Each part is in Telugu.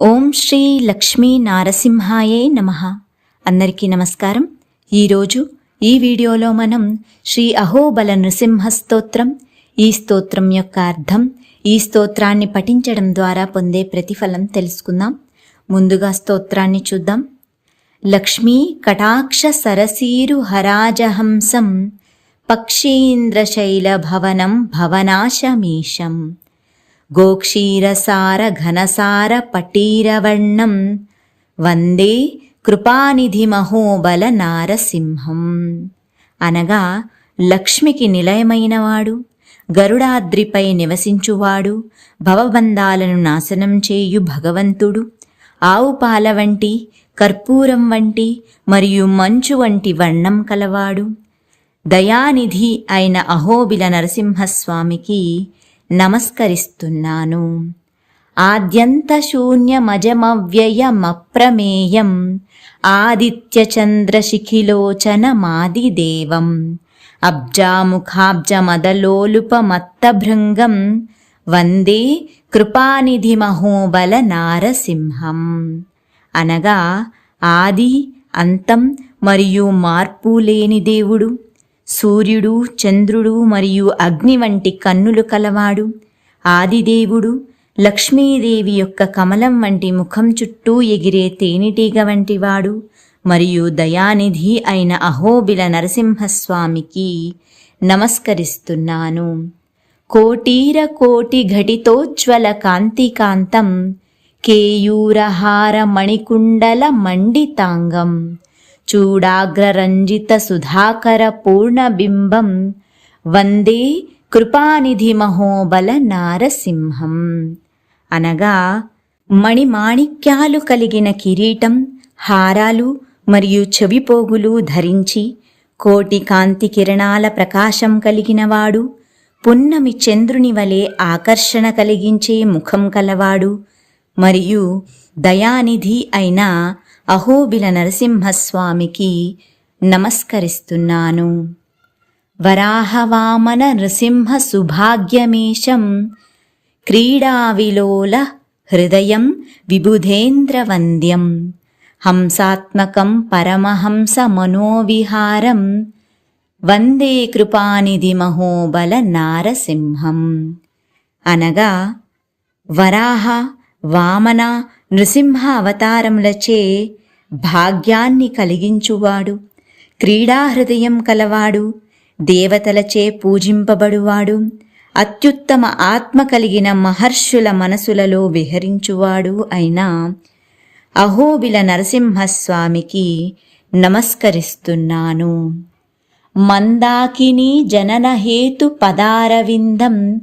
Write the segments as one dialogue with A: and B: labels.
A: ఓం శ్రీ లక్ష్మీ నారసింహాయే నమ. అందరికీ నమస్కారం. ఈరోజు ఈ వీడియోలో మనం శ్రీ అహోబల నృసింహ స్తోత్రం ఈ స్తోత్రం యొక్క అర్థం ఈ స్తోత్రాన్ని పఠించడం ద్వారా పొందే ప్రతిఫలం తెలుసుకుందాం. ముందుగా స్తోత్రాన్ని చూద్దాం. లక్ష్మీ కటాక్ష సరసీరు హరాజహంసం పక్షీంద్రశైల భవనం భవనాశమీశం. గోక్షీరసార ఘనసార పటీరవర్ణం వందే కృపానిధి మహోబల నారసింహం అనగా లక్ష్మికి నిలయమైనవాడు గరుడాద్రిపై నివసించువాడు భవబంధాలను నాశనం చేయు భగవంతుడు ఆవు పాల వంటి కర్పూరం వంటి మరియు మంచు వంటి వర్ణం కలవాడు. దయానిధి అయిన అహోబిల నరసింహస్వామికి నమస్కరిస్తున్నాను. ఆద్యంత శూన్యమజమవ్యయమప్రమేయం ఆదిత్యచంద్రశిఖిలోచనమాదిదేవం. అబ్జాముఖాబ్జమదలోలుపమత్తభృంగం. వందే కృపానిధిమహోబల నారసింహం అనగా ఆది అంతం మరియు మార్పు లేని దేవుడు. సూర్యుడు చంద్రుడు మరియు అగ్ని వంటి కన్నులు కలవాడు. ఆదిదేవుడు లక్ష్మీదేవి యొక్క కమలం వంటి ముఖం చుట్టూ ఎగిరే తేనెటీగ వంటివాడు మరియు దయానిధి అయిన అహోబిల నరసింహస్వామికి నమస్కరిస్తున్నాను. కోటీర కోటి ఘటితోజ్వల కాంతికాంతం కేయూరహార మణికుండల మండితాంగం. చూడాగ్రరంజిత సుధాకర పూర్ణబింబం. వందే కృపానిధి మహోబల నారసింహం. అనగా మణిమాణిక్యాలు కలిగిన కిరీటం హారాలు మరియు చెవిపోగులు ధరించి కోటి కాంతి కిరణాల ప్రకాశం కలిగినవాడు పున్నమి చంద్రుని వలె ఆకర్షణ కలిగించే ముఖం కలవాడు మరియు దయానిధి అయిన అహోబిల నరసింహస్వామికి నమస్కరిస్తున్నాను. వరాహవామన నృసింహ సుభాగ్యమేషం క్రీడావిలోల హృదయం విబుధేంద్రవంద్యం హంసాత్మకం పరమహంస మనోవిహారం వందే కృపానిధి మహోబల నారసింహం. అనగా వరాహ వామన నృసింహ అవతారములచే భాగ్యాన్ని కలిగించువాడు. క్రీడాహృదయం కలవాడు. దేవతలచే పూజింపబడువాడు. అత్యుత్తమ ఆత్మ కలిగిన మహర్షుల మనసులలో విహరించువాడు అయిన అహోబిల నరసింహస్వామికి నమస్కరిస్తున్నాను. మందాకిని జననహేతు పదారవిందం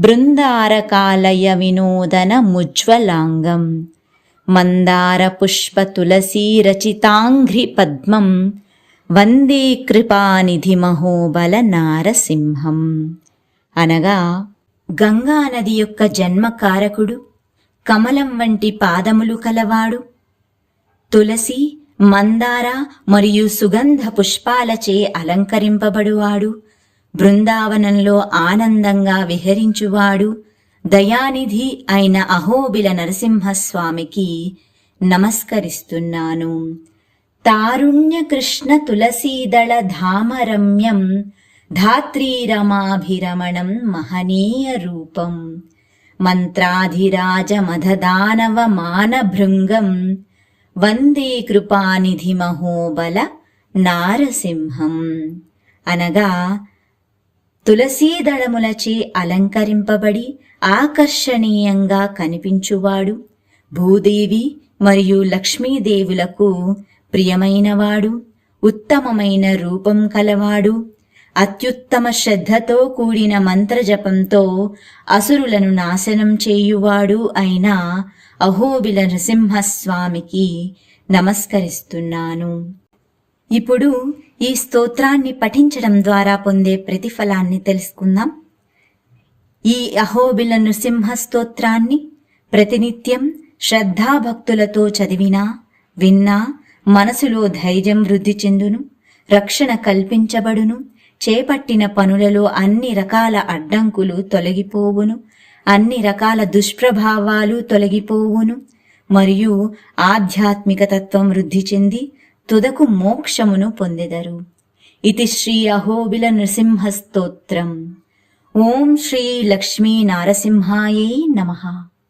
A: బృందారకాలయ వినోదన ముజ్వలాంగం. మందార పుష్ప తులసీ రచితాంఘ్రి పద్మం వందే కృపానిధి మహోబల నారసింహం అనగా గంగా నది యొక్క జన్మకారకుడు కమలం వంటి పాదములు కలవాడు. తులసి మందార మరియు సుగంధ పుష్పాలచే అలంకరింపబడువాడు. బృందావనంలో ఆనందంగా విహరించువాడు. దయానిధి అయిన అహోబిల నరసింహస్వామికి నమస్కరిస్తున్నాను. తారుణ్య కృష్ణ తులసీదళ ధామరమ్యం ధాత్రీరమాభిరమణం మహనీయ రూపం. మంత్రాధిరాజ మధదానవ మానభృంగం వందే కృపానిధి మహోబల నారసింహం. అనగా తులసీదళములచే అలంకరింపబడి ఆకర్షణీయంగా కనిపించువాడు. భూదేవి మరియు లక్ష్మీదేవులకు ప్రియమైనవాడు. ఉత్తమమైన రూపం కలవాడు. అత్యుత్తమ శ్రద్ధతో కూడిన మంత్రజపంతో అసురులను నాశనం చేయువాడు అయిన అహోబిల నృసింహస్వామికి నమస్కరిస్తున్నాను. ఇప్పుడు ఈ స్తోత్రాన్ని పఠించడం ద్వారా పొందే ప్రతిఫలాన్ని తెలుసుకుందాం. ఈ అహోబిల నృసింహ స్తోత్రాన్ని ప్రతినిత్యం శ్రద్ధాభక్తులతో చదివినా విన్నా మనసులో ధైర్యం వృద్ధి చెందును రక్షణ కల్పించబడును చేపట్టిన పనులలో అన్ని రకాల అడ్డంకులు తొలగిపోవును అన్ని రకాల దుష్ప్రభావాలు తొలగిపోవును మరియు ఆధ్యాత్మిక తత్వం వృద్ధి చెంది తుదకు మోక్షమును పొందెదరు. ఇది శ్రీ అహోబిల నృసింహస్తోత్రం. ఓం శ్రీ లక్ష్మీ నారసింహాయై నమః.